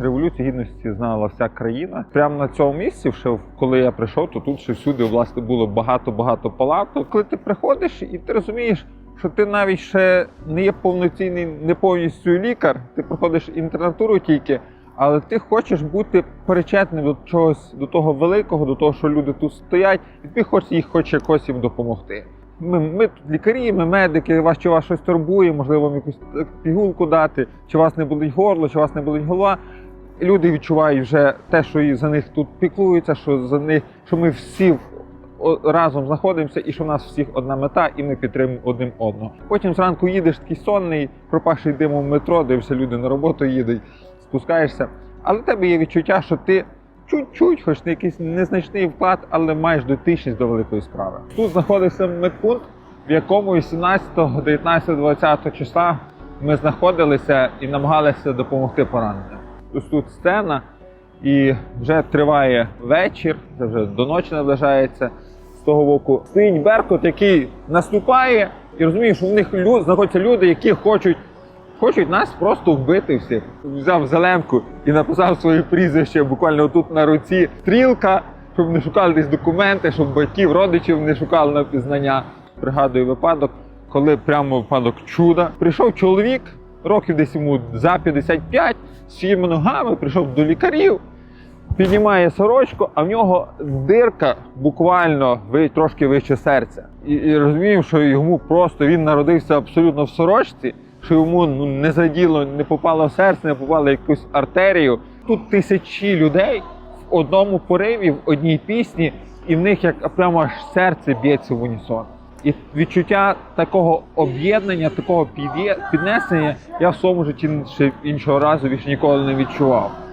революцію гідності знала вся країна. Прямо на цьому місці, ще коли я прийшов, то тут ще всюди власне було багато-багато палаток. Коли ти приходиш і ти розумієш, що ти навіть ще не є повноцінний, не повністю лікар, ти проходиш інтернатуру тільки. Але ти хочеш бути причетним до чогось, до того великого, до того, що люди тут стоять, і ти хочеш їх хоч якось їм допомогти. Ми, ми тут лікарі, ми медики, вас чи вас щось турбує, можливо, вам якусь пігулку дати, чи вас не болить горло, чи вас не болить голова. Люди відчувають вже те, що за них тут піклуються, що за них, що ми всі разом знаходимося, і що в нас всіх одна мета, і ми підтримуємо один одного. Потім зранку їдеш такий сонний, пропавший димом метро, дивишся, люди на роботу їдуть, спускаєшся. Але в тебе є відчуття, що ти чуть-чуть, хоч не якийсь незначний вклад, але маєш дотичність до великої справи. Тут знаходився медпункт, в якому 18, 19, 20 числа ми знаходилися і намагалися допомогти пораненим. Ось тут сцена, і вже триває вечір, це вже до ночі наближається. З того боку стоїть Беркут, який наступає, і розуміє, що в них лю- знаходяться люди, які хочуть Хочуть нас просто вбити всіх. Взяв зеленку і написав своє прізвище буквально тут на руці. Стрілка, щоб не шукали десь документи, щоб батьків, родичів не шукали на пізнання. Пригадую випадок, коли прямо випадок чуда. Прийшов чоловік, років десь йому за 55, з своїми ногами, прийшов до лікарів, піднімає сорочку, а в нього дирка буквально трошки вище серця. І, і розуміємо, що йому просто він народився абсолютно в сорочці, що йому ну, не заділо, не попало в серце, не попало якусь артерію. Тут тисячі людей в одному пориві, в одній пісні, і в них як прямо аж серце б'ється в унісон. І відчуття такого об'єднання, такого піднесення я в своєму житті іншого разу більше ніколи не відчував.